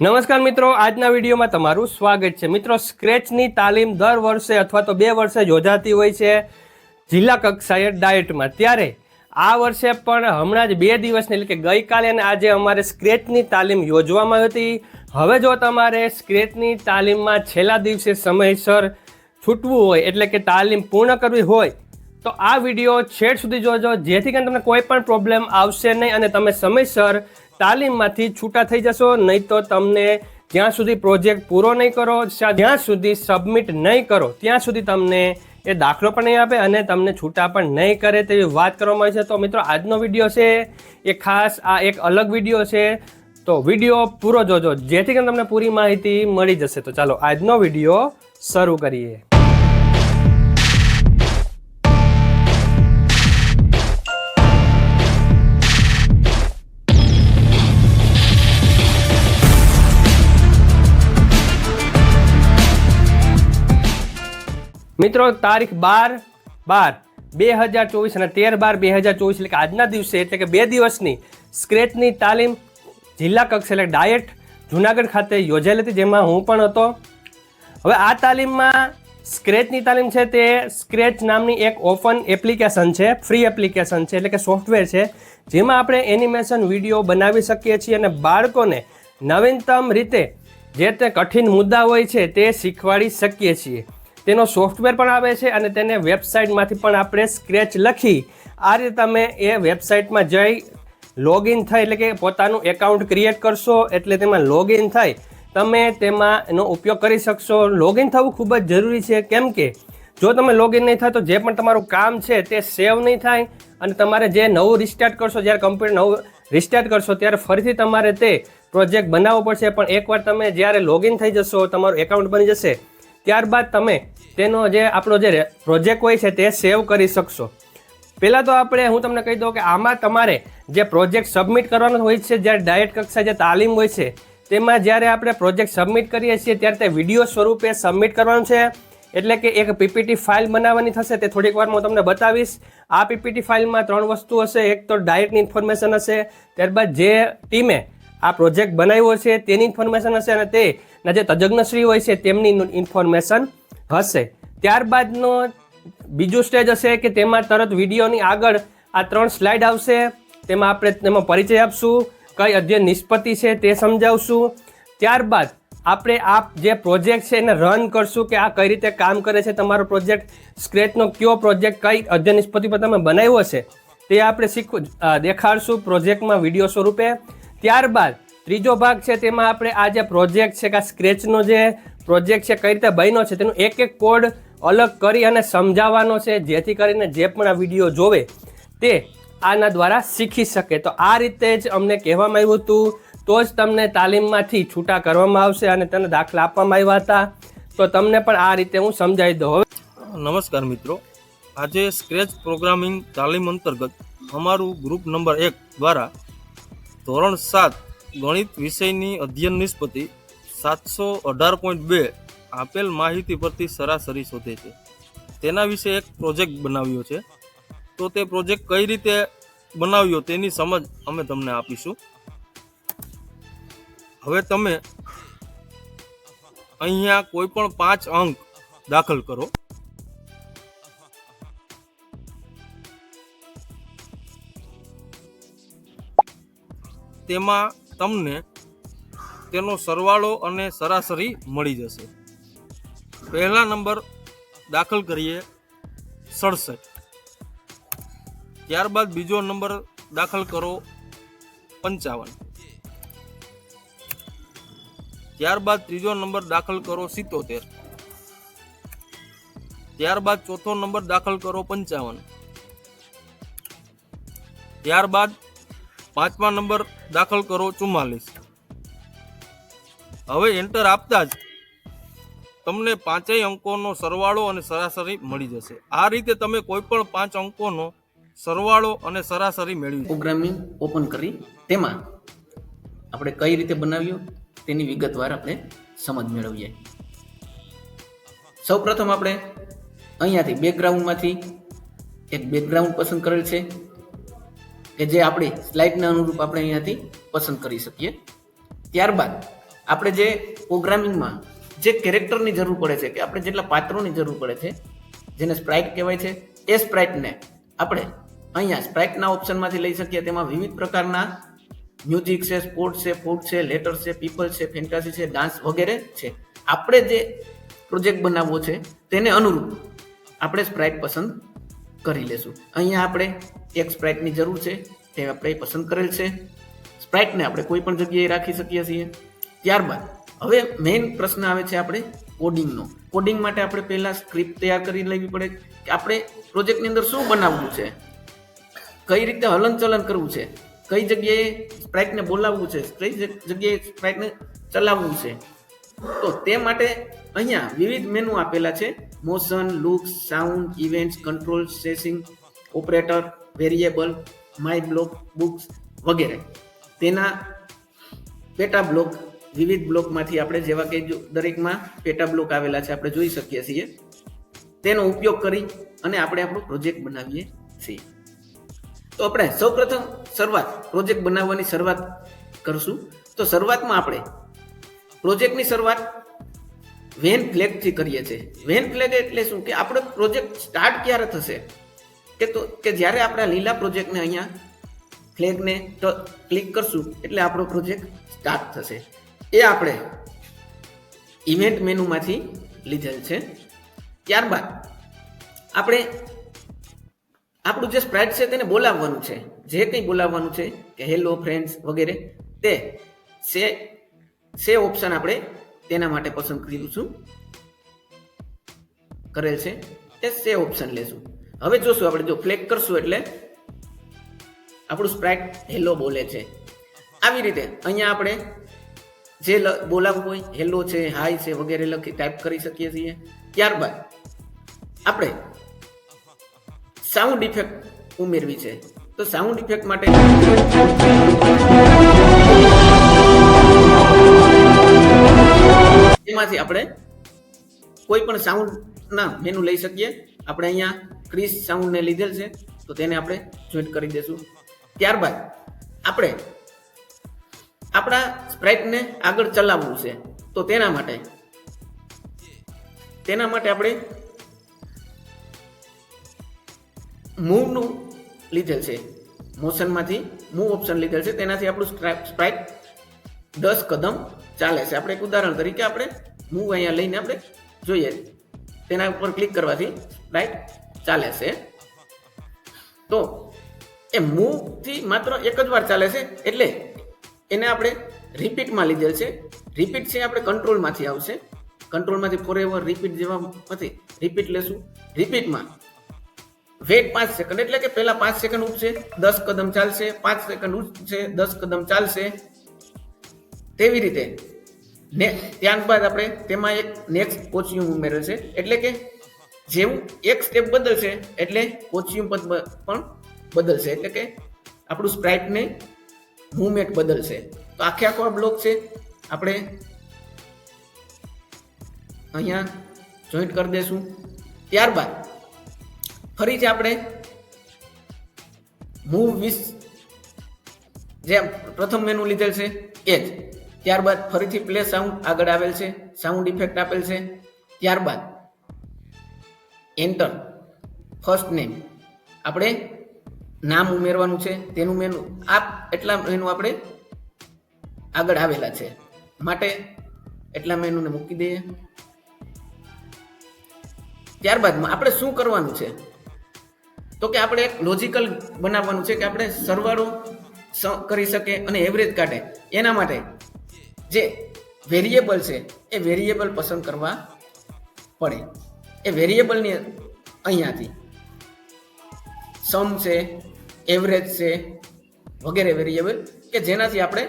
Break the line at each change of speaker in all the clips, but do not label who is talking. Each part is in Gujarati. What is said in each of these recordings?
નમસ્કાર મિત્રો, આજના વિડીયોમાં તમારું સ્વાગત છે. મિત્રો, સ્ક્રેચની તાલીમ દર વર્ષે અથવા તો બે વર્ષે યોજાતી હોય છે જિલ્લા કક્ષાએ ડાયટમાં. ત્યારે આ વર્ષે પણ હમણાં જ બે દિવસની એટલે કે ગઈકાલે અને આજે અમારે સ્ક્રેચની તાલીમ યોજવામાં હતી. હવે જો તમારે સ્ક્રેચની તાલીમમાં છેલ્લા દિવસે સમયસર છૂટવું હોય, એટલે કે તાલીમ પૂર્ણ કરવી હોય, તો આ વીડિયો છેડ સુધી જોજો. જેથી કરીને તમને કોઈ પણ પ્રોબ્લેમ આવશે નહીં અને તમે સમયસર તાલીમમાંથી છૂટા થઈ જશો, નહીં તો તમને જ્યાં સુધી પ્રોજેક્ટ પૂરો નહીં કરો જ્યાં સુધી સબમિટ નહીં કરો, ત્યાં સુધી તમને એ દાખલો પણ નહીં આપે અને તમને છૂટા પણ નહીં કરે તેવી વાત કરવામાં આવી છે. તો મિત્રો, આજનો વીડિયો છે એ ખાસ આ એક અલગ વીડિયો છે. તો વીડિયો પૂરો જોજો, જેથી કરીને તમને પૂરી માહિતી મળી જશે. તો ચાલો, આજનો વીડિયો શરૂ કરીએ. મિત્રો, તારીખ બાર બાર, બે હજાર ચોવીસ અને તેર બાર બે હજાર ચોવીસ, એટલે કે આજના દિવસે, એટલે કે બે દિવસની સ્ક્રેચની તાલીમ જિલ્લા કક્ષા એટલે ડાયટ જુનાગઢ ખાતે યોજાયેલી હતી, જેમાં હું પણ હતો. હવે આ તાલીમમાં સ્ક્રેચની તાલીમ છે તે સ્ક્રેચ નામની એક ઓપન એપ્લિકેશન છે, ફ્રી એપ્લિકેશન છે, એટલે કે સોફ્ટવેર છે, જેમાં આપણે એનિમેશન વીડિયો બનાવી શકીએ છીએ અને બાળકોને નવીનતમ રીતે જે તે કઠિન મુદ્દા હોય છે તે શીખવાડી શકીએ છીએ. તેનો સોફ્ટવેર પણ આવે છે અને તેને વેબસાઇટમાંથી પણ આપણે સ્ક્રેચ લખી આ રીતે તમે એ વેબસાઇટમાં જઈ લોગિન થાય એટલે કે પોતાનું એકાઉન્ટ ક્રિએટ કરશો એટલે તેમાં લોગિન થાય. તમે તેમાં એનો ઉપયોગ કરી શકશો. લોગિન થવું ખૂબ જ જરૂરી છે. કેમ કે જો તમે લોગિન નહીં થાય તો જે પણ તમારું કામ છે તે સેવ નહીં થાય અને તમારે જે નવું રિસ્ટાર્ટ કરશો, જ્યારે કમ્પ્યુટર નવું રિસ્ટાર્ટ કરશો, ત્યારે ફરીથી તમારે તે પ્રોજેક્ટ બનાવવો પડશે. પણ એકવાર તમે જ્યારે લોગિન થઈ જશો, તમારું એકાઉન્ટ બની જશે ત્યારબાદ તમે તેનો જે આપણો જે પ્રોજેક્ટ હોય છે તે સેવ કરી શકશો. પહેલાં તો આપણે હું તમને કહી દઉં કે આમાં તમારે જે પ્રોજેક્ટ સબમિટ કરવાનો હોય છે, જ્યારે ડાયટ કક્ષા જે તાલીમ હોય છે, તેમાં જ્યારે આપણે પ્રોજેક્ટ સબમિટ કરીએ છીએ, ત્યારે તે વીડિયો સ્વરૂપે સબમિટ કરવાનું છે. એટલે કે એક પીપીટી ફાઇલ બનાવવાની થશે, તે થોડીક વારમાં હું તમને બતાવીશ. આ પીપીટી ફાઇલમાં ત્રણ વસ્તુ હશે. એક તો ડાયરેક્ટની ઇન્ફોર્મેશન હશે. ત્યારબાદ જે ટીમે આ પ્રોજેક્ટ બનાવ્યો છે, તેની ઇન્ફોર્મેશન હશે અને તેના જે તજજ્ઞશ્રી હોય છે, તેમની ઇન્ફોર્મેશન હશે. ત્યારબાદનો બીજું સ્ટેજ હશે કે તેમાં તરત વિડીયોની આગળ આ ત્રણ સ્લાઇડ આવશે. તેમાં આપણે તેમાં પરિચય આપશું, કઈ અધ્યયન નિષ્પત્તિ છે તે સમજાવશું. ત્યારબાદ આપણે આ જે પ્રોજેક્ટ છે એને રન કરશું કે આ કઈ રીતે કામ કરે છે તમારો પ્રોજેક્ટ સ્ક્રેચનો કયો પ્રોજેક્ટ કઈ અધ્યયન નિષ્પત્તિ પર તમે બનાવ્યો છે તે આપણે શીખવું દેખાડશું પ્રોજેક્ટમાં વીડિયો સ્વરૂપે. ત્યારબાદ ત્રીજો ભાગ છે, તેમાં આપણે આ જે પ્રોજેક્ટ છે, કે આ સ્ક્રેચનો જે પ્રોજેક્ટ છે, કઈ રીતે બન્યો છે, તેનું એક એક કોડ અલગ કરી અને સમજાવવાનો છે, જેથી કરીને જે પણ આ વીડિયો જોવે તે આના દ્વારા શીખી શકે. તો આ રીતે જ અમને કહેવામાં આવ્યું હતું. તો જ તમને તાલીમમાંથી છૂટા કરવામાં આવશે અને તેને દાખલા આપવામાં આવ્યા હતા. તો તમને પણ આ રીતે હું સમજાવી દઉં. હવે
નમસ્કાર મિત્રો. આજે સ્ક્રેચ પ્રોગ્રામિંગ તાલીમ અંતર્ગત અમારું ગ્રુપ નંબર એક દ્વારા ધોરણ સાત ગણિત વિષયની અધ્યયન નિષ્પત્તિ સાતસો અઢાર પોઈન્ટ બે આપેલ માહિતી પરથી સરાસરી શોધે છે. તેના વિશે એક પ્રોજેક્ટ બનાવ્યો છે. તો તે પ્રોજેક્ટ કઈ રીતે બનાવ્યો તેની સમજ અમે તમને આપીશું. હવે તમે અહીંયા કોઈ પણ પાંચ અંક દાખલ કરો. તેમાં તમને તેનો સરવાળો અને સરાસરી મળી જશે. પહેલા નંબર દાખલ કરીએ સડસઠ. ત્યારબાદ બીજો નંબર દાખલ કરો પંચાવન. ત્યારબાદ ત્રીજો નંબર દાખલ કરો સિત્તોતેર. ત્યારબાદ ચોથો નંબર દાખલ કરો પંચાવન. ત્યારબાદ પાંચમા નંબર દાખલ કરો ચુમ્માલીસ. હવે એન્ટર આપતા જ તમને પાંચેય અંકોનો સરવાળો અને સરાસરી મળી જશે. આ રીતે તમે કોઈ પણ પાંચ અંકોનો સરવાળો અને સરાસરી મેળવી
પ્રોગ્રામિંગ ઓપન કરી, તેમાં આપણે કઈ રીતે બનાવ્યું તેની વિગતવાર આપણે સમજ મેળવીએ. સૌપ્રથમ આપણે અહીંયાથી બેકગ્રાઉન્ડમાંથી એક બેકગ્રાઉન્ડ પસંદ કરેલ છે. કે જે આપણી સ્લાઇડને અનુરૂપ આપણે અહીંયાથી પસંદ કરી શકીએ. ત્યારબાદ આપણે જે પ્રોગ્રામિંગમાં જે કેરેક્ટરની જરૂર પડે છે, કે આપણે જેટલા પાત્રોની જરૂર પડે છે, જેને સ્પ્રાઇટ કહેવાય છે, એ સ્પ્રાઇટને આપણે અહીંયા સ્પ્રાઇટના ઓપ્શનમાંથી લઈ શકીએ. તેમાં વિવિધ પ્રકારના મ્યુઝિક છે સ્પોર્ટ્સ છે ફૂડ છે લેટર છે પીપલ છે ફેન્ટાસી છે ડાન્સ વગેરે છે. આપણે જે પ્રોજેક્ટ બનાવવો છે, તેને અનુરૂપ આપણે સ્પ્રાઇટ પસંદ કરી લેશું. અહીંયા આપણે એક સ્પ્રાઇટની જરૂર છે, તે આપણે પસંદ કરેલ છે. સ્પ્રાઇટને આપણે કોઈ પણ જગ્યાએ રાખી શકીએ છીએ. ત્યારબાદ, હવે મેઇન પ્રશ્ન આવે છે આપણે કોડિંગનો કોડિંગ માટે આપણે પહેલા સ્ક્રિપ્ટ તૈયાર કરી લેવી પડે કે આપણે પ્રોજેક્ટની અંદર શું બનાવવું છે? કઈ રીતે હલનચલન કરવું છે? કઈ જગ્યાએ સ્પ્રાઇટને બોલાવવું છે? કઈ જગ્યાએ સ્પ્રાઇટને ચલાવવું છે? તો તે માટે અહીંયા વિવિધ મેનુ આપેલા છે. Motion looks sound events control sensing operator variable my block books વગેરે. તેના પેટા બ્લોક વિવિધ બ્લોકમાંથી આપણે જેવા કે દરેકમાં પેટા બ્લોક આવેલા છે, આપણે જોઈ શકીએ છીએ. તેનો ઉપયોગ કરી અને આપણે આપણો પ્રોજેક્ટ બનાવીએ છીએ. તો આપણે સૌપ્રથમ શરૂઆત પ્રોજેક્ટ બનાવવાની શરૂઆત કરશું. તો શરૂઆતમાં આપણે પ્રોજેક્ટની શરૂઆત વેન ફ્લેગથી કરીએ છીએ. વેન ફ્લેગ એટલે શું? કે આપણો પ્રોજેક્ટ સ્ટાર્ટ ક્યારે થશે? કે તો કે જ્યારે આપણે લીલા પ્રોજેક્ટને અહીંયા ફ્લેગને ક્લિક કરશું, એટલે આપણો પ્રોજેક્ટ સ્ટાર્ટ થશે. એ આપણે ઇવેન્ટ મેનુમાંથી લીધેલ છે. ત્યારબાદ આપણે આપણું જે સ્પ્રાઇટ છે તેને બોલાવવાનું છે. જે કંઈ બોલાવવાનું છે કે હેલો, ફ્રેન્ડ્સ વગેરે, તે સે સે ઓપ્શન આપણે તેના માટે પસંદ કરીશું કરેલ છે. તે સે ઓપ્શન લેશું. હવે જોશું આપણે જો ફ્લેક કરશું એટલે આપણું સ્પ્રાઇટ હેલો બોલે છે. આવી રીતે અહીંયા આપણે જે બોલાવવું હોય હેલો છે હાય છે વગેરે લખી ટાઈપ કરી શકીએ છીએ. ત્યારબાદ આપણે સાઉન્ડ ઇફેક્ટ ઉમેરવી છે. તો સાઉન્ડ ઇફેક્ટ માટે એમાંથી આપણે કોઈ પણ સાઉન્ડના મેનુ લઈ શકીએ. આપણે અહીંયા ક્રિસ સાઉન્ડને લીધેલ છે, તો તેને આપણે જોઈન્ટ કરી દઈશું ત્યારબાદ આપણે આપણા સ્પ્રાઇટને આગળ ચલાવવું છે, તો તેના માટે તેના માટે આપણે મૂવનું લીધેલ છે. મોશનમાંથી મૂવ ઓપ્શન લીધેલ છે, તેનાથી આપણું સ્પ્રાઇટ દસ કદમ ચાલે છે. આપણે એક ઉદાહરણ તરીકે આપણે મૂવ અહીંયા લઈને આપણે જોઈએ. તેના ઉપર ક્લિક કરવાથી રાઈટ ચાલે છે. તો એ મૂવથી માત્ર એક જ વાર ચાલે છે, એટલે એને આપણે રિપીટમાં લીધેલ છે. રિપીટ છે આપણે કંટ્રોલમાંથી આવશે. કંટ્રોલમાંથી ફોર એવર રિપીટ જેવામાંથી રિપીટ લેશું. રિપીટમાં વેટ પાંચ સેકન્ડ એટલે કે પહેલા પાંચ સેકન્ડ ઉઠશે દસ કદમ ચાલશે, પાંચ સેકન્ડ ઉઠશે દસ કદમ ચાલશે. તેવી રીતે. ને ત્યારબાદ આપણે તેમાં એક નેક્સ્ટ કોચિયું ઉમેરે છે. એટલે કે જેવું એક સ્ટેપ બદલશે, એટલે પદ પણ બદલશે. એટલે કે આપણું સ્પ્રાઇટને મૂવમેન્ટ બદલશે. તો આખે આખો આ બ્લોક છે. આપણે અહીંયા જોઈન્ટ કરી દઈશું ત્યારબાદ ફરીથી આપણે મૂવ વિસ જે પ્રથમ મેનુ લીધેલ છે એ જ. ત્યારબાદ ફરીથી પ્લે સાઉન્ડ આગળ આવેલ છે સાઉન્ડ ઇફેક્ટ આપેલ છે. ત્યારબાદ એન્ટર ફર્સ્ટ નેમ આપણે નામ ઉમેરવાનું છે, તેનું મેનુ આ એટલા મેનુ આપણે આગળ આવેલા છે. માટે એટલા મેનુને મૂકી દઈએ. ત્યારબાદ આપણે શું કરવાનું છે? તો કે આપણે એક લોજિકલ બનાવવાનું છે કે આપણે સરવાળો કરી શકે અને એવરેજ કાઢે. એના માટે જે વેરિયેબલ છે, એ વેરિયેબલ પસંદ કરવા પડે. એ વેરિયેબલની અહીંયાથી સમ છે એવરેજ છે, વગેરે વેરિયેબલ કે જેનાથી આપણે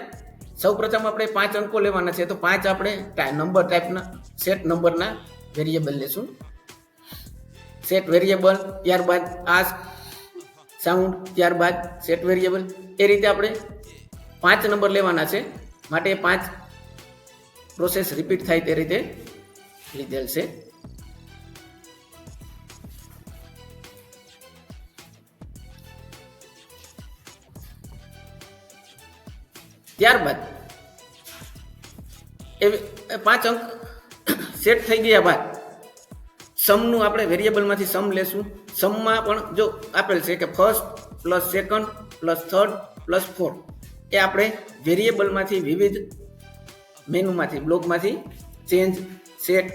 સૌપ્રથમ આપણે પાંચ અંકો લેવાના છે, તો પાંચ આપણે નંબર ટાઈપના સેટ નંબરના વેરિયેબલ લેશું. સેટ વેરિયેબલ ત્યારબાદ આ સાઉન્ડ ત્યારબાદ સેટ વેરિયેબલ એ રીતે આપણે પાંચ નંબર લેવાના છે. માટે પાંચ પ્રોસેસ રિપીટ થાય તે રીતે લીધેલ છે. ત્યારબાદ એ પાંચ અંક સેટ થઈ ગયા બાદ સમનું આપણે વેરિયેબલમાંથી સમ લેશું. સમમાં પણ જો આપેલ છે કે first plus second plus third plus fourth એ આપણે વેરિયેબલમાંથી વિવિધ મેનુમાંથી બ્લોકમાંથી ચેન્જ સેટ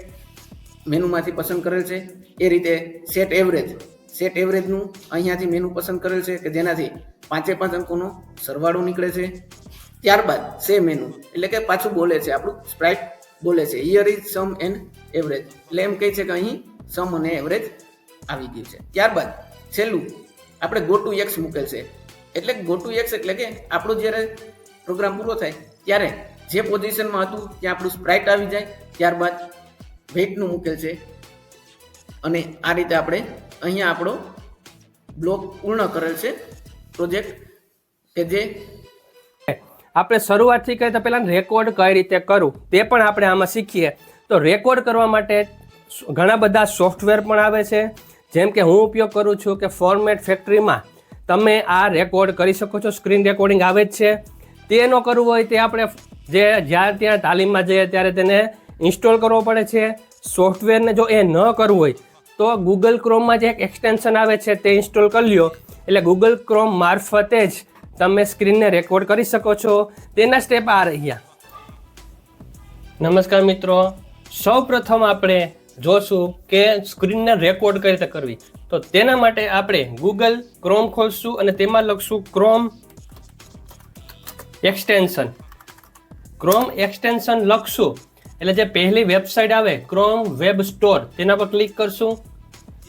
મેનુમાંથી પસંદ કરેલ છે. એ રીતે સેટ એવરેજ સેટ એવરેજનું અહીંયાથી મેનુ પસંદ કરેલ છે કે જેનાથી પાંચે પાંચ અંકોનો સરવાળો નીકળે છે. ત્યારબાદ સે મેનુ એટલે કે પાછું બોલે છે, આપણું સ્પ્રાઇટ બોલે છે. Here is sum and average એટલે એમ કહે છે કે અહીં સમ અને એવરેજ આવી ગયું છે. ત્યારબાદ છેલ્લું, આપણે ગો ટુ એક્સ મૂકેલ છે. એટલે ગો ટુ એક્સ એટલે કે આપણો જ્યારે પ્રોગ્રામ પૂરો થાય, ત્યારે જે પોઝિશનમાં હતું ત્યાં આપણું સ્પ્રાઇટ આવી જાય, ત્યારબાદ વેટનું મૂકેલ છે. અને આ રીતે આપણે અહીંયા આપણો બ્લોક પૂર્ણ કરેલ છે પ્રોજેક્ટ કે જે
આપણે શરૂઆતથી કહીએ તો પહેલાં રેકોર્ડ કઈ રીતે કરવું તે પણ આપણે આમાં શીખીએ. તો રેકોર્ડ કરવા માટે ઘણા બધા સોફ્ટવેર પણ આવે છે. જેમ કે હું ઉપયોગ કરું છું કે ફોર્મેટ ફેક્ટરીમાં તમે આ રેકોર્ડ કરી શકો છો. સ્ક્રીન રેકોર્ડિંગ આવે જ છે. તે ન કરવું હોય તે આપણે જે જ્યાં ત્યાં તાલીમમાં જઈએ ત્યારે તેને ઇન્સ્ટોલ કરવો પડે છે. સોફ્ટવેરને જો એ ન કરવું હોય, તો ગૂગલ ક્રોમમાં જે એક એક્સટેન્શન આવે છે તે ઇન્સ્ટોલ કરી લ્યો. એટલે ગૂગલ ક્રોમ મારફતે જ તમે સ્ક્રીનને રેકોર્ડ કરી શકો છો. તેના સ્ટેપ આ રહ્યા. નમસ્કાર મિત્રો. સૌ પ્રથમ આપણે જોશું કે સ્ક્રીનને રેકોર્ડ કઈ રીતે કરવી. તો તેના માટે આપણે ગૂગલ ક્રોમ ખોલશું અને તેમાં લખશું ક્રોમ એક્સટેન્શન ક્રોમ એક્સટેન્શન લખશું. એટલે જે પહેલી વેબસાઇટ આવે ક્રોમ વેબ સ્ટોર તેના પર ક્લિક કરશું.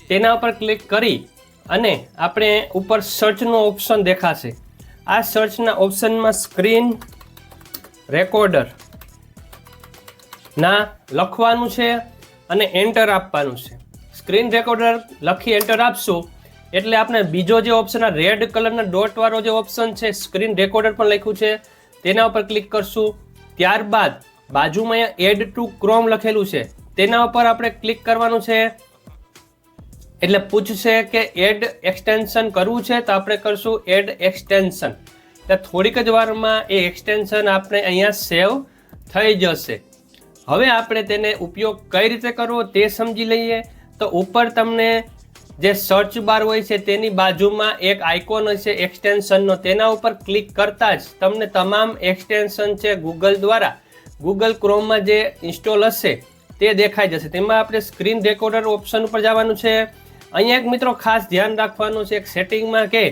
તેના પર ક્લિક કરી અને આપણે ઉપર સર્ચનો ઓપ્શન દેખાશે. આ સર્ચના ઓપ્શનમાં સ્ક્રીન રેકોર્ડર ના લખવાનું છે અને એન્ટર આપવાનું છે. સ્ક્રીન રેકોર્ડર લખી એન્ટર આપશું. એટલે આપણે બીજો જે ઓપ્શન આ રેડ કલરના ડોટ વાળો જે ઓપ્શન છે સ્ક્રીન રેકોર્ડર પણ લખ્યું છે. તેના ઉપર ક્લિક કરશું. ત્યારબાદ બાજુમાં અહીંયા એડ ટુ ક્રોમ લખેલું છે. તેના ઉપર આપણે ક્લિક કરવાનું છે. એટલે પૂછશે કે એડ એક્સટેન્શન કરવું છે તો આપણે કરશું એડ એક્સટેન્શન એટલે થોડીક જ વારમાં એ એક્સટેન્શન આપણે અહીંયા સેવ થઈ જશે. હવે આપણે તેને ઉપયોગ કઈ રીતે કરવો તે સમજી લઈએ. તો ઉપર તમને જે સર્ચ બાર હોય છે, તેની બાજુમાં એક આઇકોન હશે એક્સટેન્શનનો તેના ઉપર ક્લિક કરતાં જ તમને તમામ એક્સટેન્શન છે ગૂગલ દ્વારા. ગૂગલ ક્રોમમાં જે ઇન્સ્ટોલ હશે, તે દેખાઈ જશે. તેમાં આપણે સ્ક્રીન રેકોર્ડર ઓપ્શન ઉપર જવાનું છે. અહીંયા એક મિત્રો ખાસ ધ્યાન રાખવાનું છે એક સેટિંગમાં કે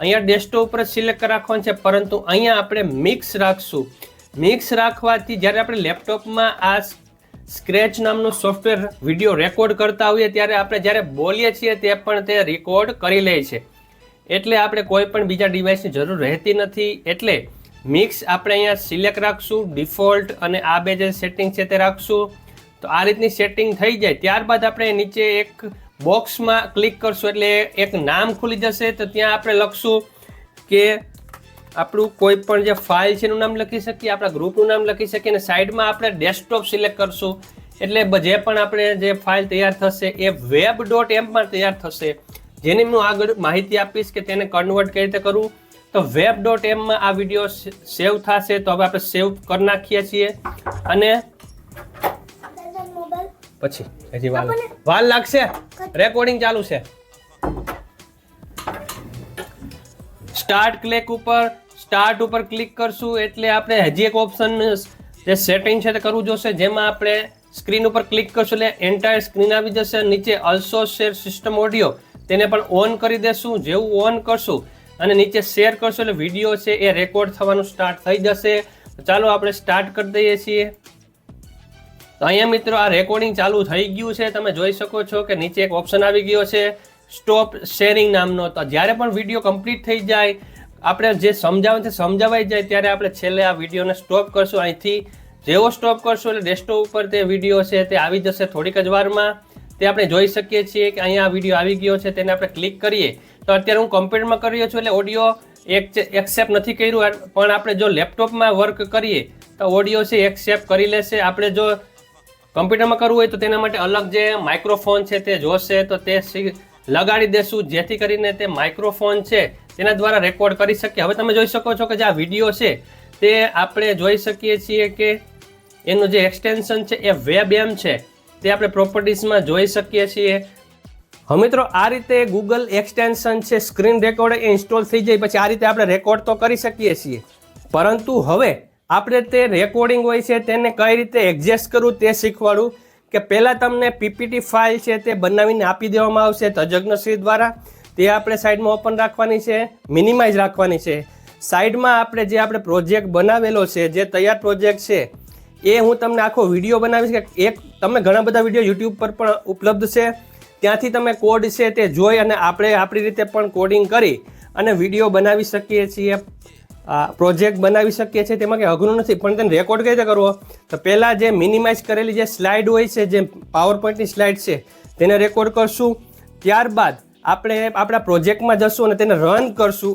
અહીંયા ડેસ્કટોપ ઉપર સિલેક્ટ રાખવાનું છે, પરંતુ અહીંયા આપણે મિક્સ રાખશું. મિક્સ રાખવાથી જ્યારે આપણે લેપટોપમાં આ સ્ક્રેચ નામનું સોફ્ટવેર વીડિયો રેકોર્ડ કરતા હોઈએ ત્યારે આપણે જ્યારે બોલીએ છીએ તે પણ તે રેકોર્ડ કરી લે છે. એટલે આપણે કોઈ પણ બીજા ડિવાઇસની જરૂર રહેતી નથી. એટલે મિક્સ આપણે અહીંયા સિલેક્ટ રાખશું ડિફોલ્ટ અને આ બે જે સેટિંગ છે તે રાખશું. તો આ રીતની સેટિંગ થઈ જાય. ત્યારબાદ આપણે નીચે એક બોક્સમાં ક્લિક કરશું. એટલે એક નામ ખુલી જશે. તો ત્યાં આપણે લખશું કે આપણું કોઈ પણ જે ફાઇલ છે એનું નામ લખી શકીએ આપણા ગ્રુપનું નામ લખી શકીએ અને સાઈડમાં આપણે ડેસ્કટોપ સિલેક્ટ કરશું. એટલે જે પણ આપણે જે ફાઇલ તૈયાર થશે એ વેબ ડોટ એમમાં તૈયાર થશે. જેની હું આગળ માહિતી આપીશ કે તેને કન્વર્ટ કઈ રીતે કરવું. તો વેબ ડોટ એમમાં આ વીડિયો સેવ થશે તો હવે આપણે સેવ કરી નાખીએ છીએ. અને પછી હજી વાલ વાલ લાગશે? રેકોર્ડિંગ ચાલુ છે. સ્ટાર્ટ ક્લિક ઉપર સ્ટાર્ટ ઉપર ક્લિક કરશું એટલે આપણે હજી એક ઓપ્શન જે સેટિંગ છે તે કરવું જોશે. જેમાં આપણે સ્ક્રીન ઉપર ક્લિક કરશું એટલે એન્ટાયર સ્ક્રીન આવી જશે. નીચે અલ્સો શેર સિસ્ટમ ઓડિયો તેને પણ ઓન કરી દેશું. જેવું ઓન કરશું અને નીચે શેર કરશું એટલે વીડિયો છે એ રેકોર્ડ થવાનું સ્ટાર્ટ થઈ જશે. ચાલો આપણે સ્ટાર્ટ કરી દઈએ છીએ. તો અહીંયા મિત્રો આ રેકોર્ડિંગ ચાલુ થઈ ગયું છે. તમે જોઈ શકો છો કે નીચે એક ઓપ્શન આવી ગયો છે. સ્ટોપ શેરિંગ નામનો. તો જ્યારે પણ વીડિયો કમ્પ્લીટ થઈ જાય આપણે જે સમજાવે છે, સમજાવાઈ જાય ત્યારે આપણે છેલ્લે આ વિડીયોને સ્ટોપ કરશું. અહીંથી જેવો સ્ટોપ કરશું એટલે ડેસ્કટોપ ઉપર તે વીડિયો છે તે આવી જશે થોડીક જ વારમાં. તે આપણે જોઈ શકીએ છીએ કે અહીંયા વીડિયો આવી ગયો છે, તેને આપણે ક્લિક કરીએ. તો અત્યારે હું કમ્પ્યુટરમાં કરી રહ્યો છું એટલે ઓડિયો એક એક્સેપ્ટ નથી કર્યું પણ આપણે જો લેપટોપમાં વર્ક કરીએ, તો ઓડિયો છે એક્સેપ્ટ કરી લેશે. આપણે જો કમ્પ્યુટરમાં કરવું હોય તો તેના માટે અલગ જે માઇક્રોફોન છે તે જોશે, તો તે લગાડી દેશું, જેથી કરીને તે માઇક્રોફોન છે તેના દ્વારા રેકોર્ડ કરી શકીએ. હવે તમે જોઈ શકો છો કે જે આ વીડિયો છે, તે આપણે જોઈ શકીએ છીએ કે એનું જે એક્સટેન્શન છે, એ વેબ એમ છે. તે આપણે પ્રોપર્ટીઝમાં જોઈ શકીએ છીએ. હવે મિત્રો, આ રીતે ગૂગલ એક્સટેન્શન છે સ્ક્રીન રેકોર્ડ એ ઇન્સ્ટોલ થઈ જાય, પછી આ રીતે આપણે રેકોર્ડ તો કરી શકીએ છીએ. પરંતુ હવે આપણે તે રેકોર્ડિંગ હોય છે, તેને કઈ રીતે એડજસ્ટ કરવું તે શીખવાડું કે પહેલાં તમને પીપીટી ફાઇલ છે, તે બનાવીને આપી દેવામાં આવશે તજજ્ઞશ્રી દ્વારા. તે આપણે સાઈડમાં ઓપન રાખવાની છે મિનિમાઇઝ રાખવાની છે. સાઈડમાં આપણે જે આપણે પ્રોજેક્ટ બનાવેલો છે, જે તૈયાર પ્રોજેક્ટ છે, એ હું તમને આખો વીડિયો બનાવીશ કે એક તમે ઘણા બધા વીડિયો યુટ્યુબ પર પણ ઉપલબ્ધ છે. ત્યાંથી તમે કોડ છે તે જોઈ અને આપણે આપણી રીતે પણ કોડિંગ કરી અને વીડિયો બનાવી શકીએ છીએ. પ્રોજેક્ટ બનાવી શકીએ છીએ, તેમાં કંઈ અઘરું નથી, પણ તેને રેકોર્ડ કઈ રીતે કરવો? તો પહેલાં જે મિનિમાઇઝ કરેલી જે સ્લાઇડ હોય છે, જે પાવર પોઈન્ટની સ્લાઇડ છે, તેને રેકોર્ડ કરશું. ત્યારબાદ આપણે આપણા પ્રોજેક્ટમાં જશું અને તેને રન કરશું.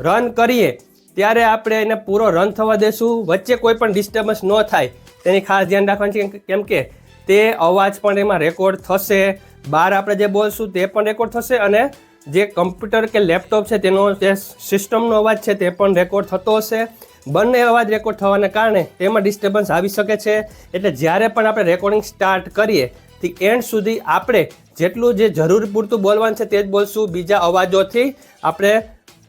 રન કરીએ, ત્યારે આપણે એને પૂરો રન થવા દેશું. વચ્ચે કોઈ પણ ડિસ્ટર્બન્સ ન થાય. તેની ખાસ ધ્યાન રાખવાનું છે કેમ કે તે અવાજ પણ એમાં રેકોર્ડ થશે. બહાર આપણે જે બોલશું તે પણ રેકોર્ડ થશે અને જે કમ્પ્યુટર કે લેપટોપ છે તેનો જે સિસ્ટમનો અવાજ છે તે પણ રેકોર્ડ થતો હશે. બંને અવાજ રેકોર્ડ થવાને કારણે તેમાં ડિસ્ટર્બન્સ આવી શકે છે. એટલે જ્યારે પણ આપણે રેકોર્ડિંગ સ્ટાર્ટ કરીએ તે એન્ડ સુધી આપણે જેટલું જે જરૂર પૂરતું બોલવાનું છે તે જ બોલશું. બીજા અવાજોથી આપણે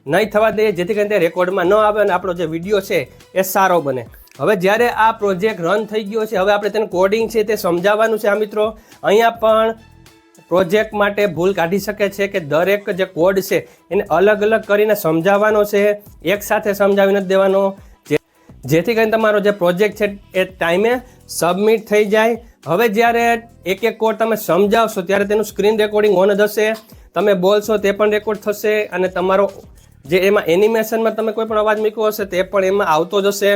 નહીં થવા દઈએ, જેથી કરીને રેકોર્ડમાં ન આવે અને આપણો જે વીડિયો છે એ સારો બને. હવે જ્યારે આ પ્રોજેક્ટ રન થઈ ગયો છે, હવે આપણે તેને કોડિંગ છે તે સમજાવવાનું છે, આ મિત્રો. અહીંયા પણ પ્રોજેક્ટ માટે ભૂલ કાઢી શકે છે કે દરેક જે કોડ છે એને અલગ અલગ કરીને સમજાવવાનો છે એકસાથે સમજાવી નથી દેવાનો. જેથી કરીને તમારો જે પ્રોજેક્ટ છે એ ટાઈમે સબમિટ થઈ જાય. હવે જ્યારે એક એક કોડ તમે સમજાવશો, ત્યારે તેનું સ્ક્રીન રેકોર્ડિંગ ઓન થશે તમે બોલશો તે પણ રેકોર્ડ થશે અને તમારો જે એમાં એનિમેશનમાં તમે કોઈ પણ અવાજ મૂક્યો હશે તે પણ એમાં આવતો જ હશે.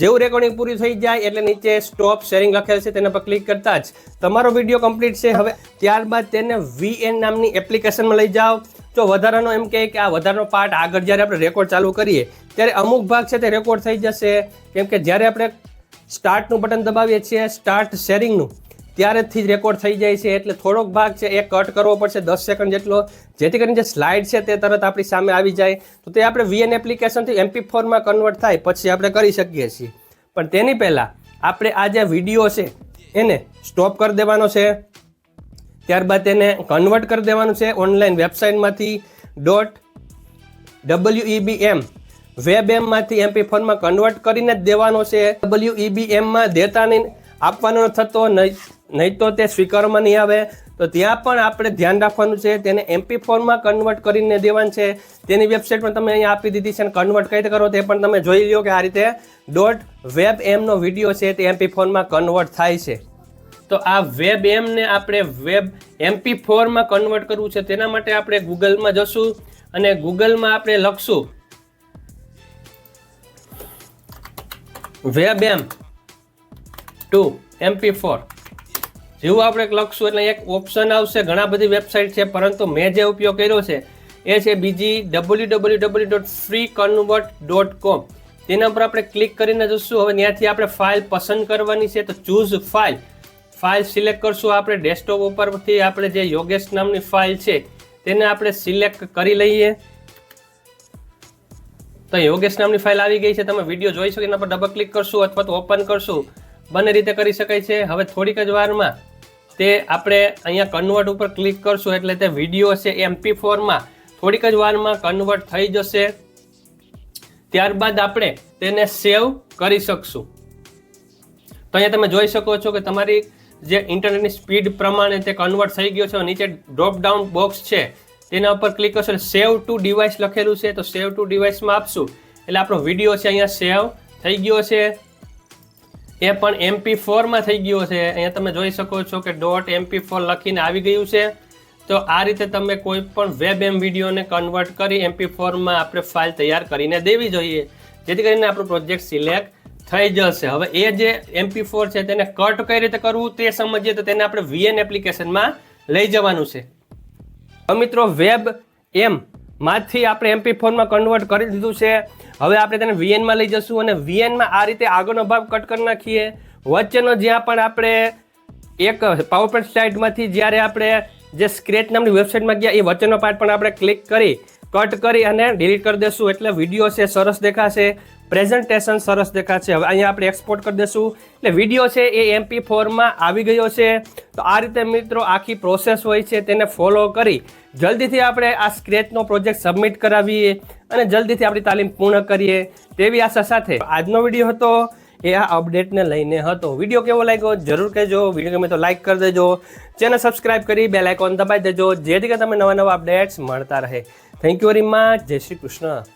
જેવું રેકોર્ડિંગ પૂરી થઈ જાય એટલે નીચે સ્ટોપ શેરિંગ લખેલ છે તેના પર ક્લિક કરતા જ તમારો વીડિયો કમ્પ્લીટ છે. હવે ત્યારબાદ તેને વીએન નામની એપ્લિકેશનમાં લઈ જાઓ. જો વધારાનો એમ કહે કે આ વધારાનો પાર્ટ આગળ જ્યારે આપણે રેકોર્ડ ચાલુ કરીએ, ત્યારે અમુક ભાગ છે તે રેકોર્ડ થઈ જશે. કેમ કે જ્યારે આપણે સ્ટાર્ટનું બટન દબાવીએ છીએ સ્ટાર્ટ શેરિંગનું ત્યારેથી જ રેકોર્ડ થઈ જાય છે. એટલે થોડોક ભાગ છે એ કટ કરવો પડશે, દસ સેકન્ડ જેટલો. જેથી કરીને જે સ્લાઇડ છે તે તરત આપણી સામે આવી જાય. તો તે આપણે વીએન એપ્લિકેશનથી એમપી ફોરમાં કન્વર્ટ થાય, પછી આપણે કરી શકીએ છીએ. પણ તેની પહેલાં આપણે આ જે વીડિયો છે, એને સ્ટોપ કરી દેવાનો છે. ત્યારબાદ તેને કન્વર્ટ કરી દેવાનું છે ઓનલાઈન વેબસાઇટમાંથી ડોટ ડબલ્યુ એમ વેબ એમમાંથી એમપી ફોનમાં કન્વર્ટ કરીને જ દેવાનો છે. ડબલ્યુ એમમાં દેતા નહીં આપવાનો થતો નહીં નહીં તો તે સ્વીકારવામાં નહીં આવે. તો ત્યાં પણ આપણે ધ્યાન રાખવાનું છે, તેને એમપી ફોરમાં કન્વર્ટ કરીને દેવાનું છે. તેની વેબસાઇટ પણ તમે અહીંયા આપી દીધી છે અને કન્વર્ટ કઈ રીતે કરો તે પણ તમે જોઈ લો કે આ રીતે ડોટ વેબ એમનો વીડિયો છે તે એમપી ફોનમાં કન્વર્ટ થાય છે. તો આ વેબ એમને આપણે વેબ એમપી ફોરમાં કન્વર્ટ કરવું છે, તેના માટે આપણે ગૂગલમાં જશું અને ગૂગલમાં આપણે લખશું. Web M. To, MP four. જેવું આપણે લખશું એટલે એક ઓપ્શન આવશે. ઘણા બધી વેબસાઇટ છે, પરંતુ મેં જે ઉપયોગ કર્યો છે, એ છે બીજી W W W dot free convert dot com તેના પર આપણે ક્લિક કરીને જશું. હવે ત્યાંથી આપણે ફાઇલ પસંદ કરવાની છે, તો ચૂઝ ફાઇલ ફાઇલ સિલેક્ટ કરશું. આપણે ડેસ્કટોપ ઉપરથી આપણે જે યોગેશ નામની ફાઇલ છે, તેને આપણે સિલેક્ટ કરી લઈએ. તો યોગેશ નામની ફાઇલ આવી ગઈ છે. તમે વીડિયો જોઈ શકો, એના પર ડબલ ક્લિક કરશું અથવા તો ઓપન કરશું. બંને રીતે કરી શકાય છે. હવે થોડીક જ વારમાં તે આપણે અહીંયા કન્વર્ટ ઉપર ક્લિક કરશું, એટલે તે વીડિયો છે એમપી ફોરમાં થોડીક જ વારમાં કન્વર્ટ થઈ જશે. ત્યારબાદ આપણે તેને સેવ કરી શકશું. તો અહીંયા તમે જોઈ શકો છો કે તમારી જે ઇન્ટરનેટની સ્પીડ પ્રમાણે તે કન્વર્ટ થઈ ગયો છે, નીચે ડ્રોપ ડાઉન બોક્સ છે, તેના ઉપર ક્લિક કરશો સેવ ટુ ડિવાઇસ લખેલું છે, તો સેવ ટુ ડિવાઇસમાં આપશું. એટલે આપણો વીડિયો છે અહીંયા સેવ થઈ ગયો છે. એ પણ એમપી ફોરમાં થઈ ગયો છે. અહીંયા તમે જોઈ શકો છો કે ડોટ એમપી ફોર લખીને આવી ગયું છે. તો આ રીતે તમે કોઈ પણ વેબ એમ વિડીયોને કન્વર્ટ કરી એમપી ફોરમાં આપણે ફાઇલ તૈયાર કરીને દેવી જોઈએ. જેથી કરીને આપણો પ્રોજેક્ટ સિલેક્ટ થઈ જશે. હવે એ જે એમપી ફોર છે તેને કટ કઈ રીતે કરવું તે સમજીએ તો તેને આપણે વીએન એપ્લિકેશનમાં લઈ જવાનું છે. મિત્રો વેબ એમ માંથી આપણે એમપી ફોનમાં કન્વર્ટ કરી દીધું છે. હવે આપણે તેને વીએનમાં લઈ જશું અને વીએનમાં આ રીતે આગળનો ભાગ કટ કરી નાખીએ. વચ્ચેનો જ્યાં પણ આપણે એક પાવરપોઈન્ટ સ્લાઇડમાંથી જ્યારે આપણે જે સ્ક્રેચ નામની વેબસાઇટમાં ગયા, એ વચ્ચેનો પાર્ટ પણ આપણે ક્લિક કરી કટ કરી અને ડિલીટ કરી દેશું એટલે વીડિયો છે, સરસ દેખાશે. પ્રેઝન્ટેશન સરસ દેખાશે. હવે અહીંયા આપણે એક્સપોર્ટ કરી દેશું. એટલે વીડિયો છે એ એમપી ફોરમાં આવી ગયો છે. તો આ રીતે મિત્રો આખી પ્રોસેસ હોય છે તેને ફોલો કરી જલ્દીથી આપણે આ સ્ક્રેચનો પ્રોજેક્ટ સબમિટ કરાવીએ અને જલ્દીથી આપણી તાલીમ પૂર્ણ કરીએ તેવી આશા સાથે. આજનો વીડિયો હતો. એ આ અપડેટને લઈને હતો. વીડિયો કેવો લાગ્યો જરૂર કહેજો. વીડિયો ગમે તો લાઇક કરી દેજો. ચેનલ સબસ્ક્રાઇબ કરી બેલ આઇકોન દબાવી દેજો. જેથી કરીને તમને નવા નવા અપડેટ્સ મળતા રહે. થેન્ક યુ વેરી મચ જય શ્રી કૃષ્ણ.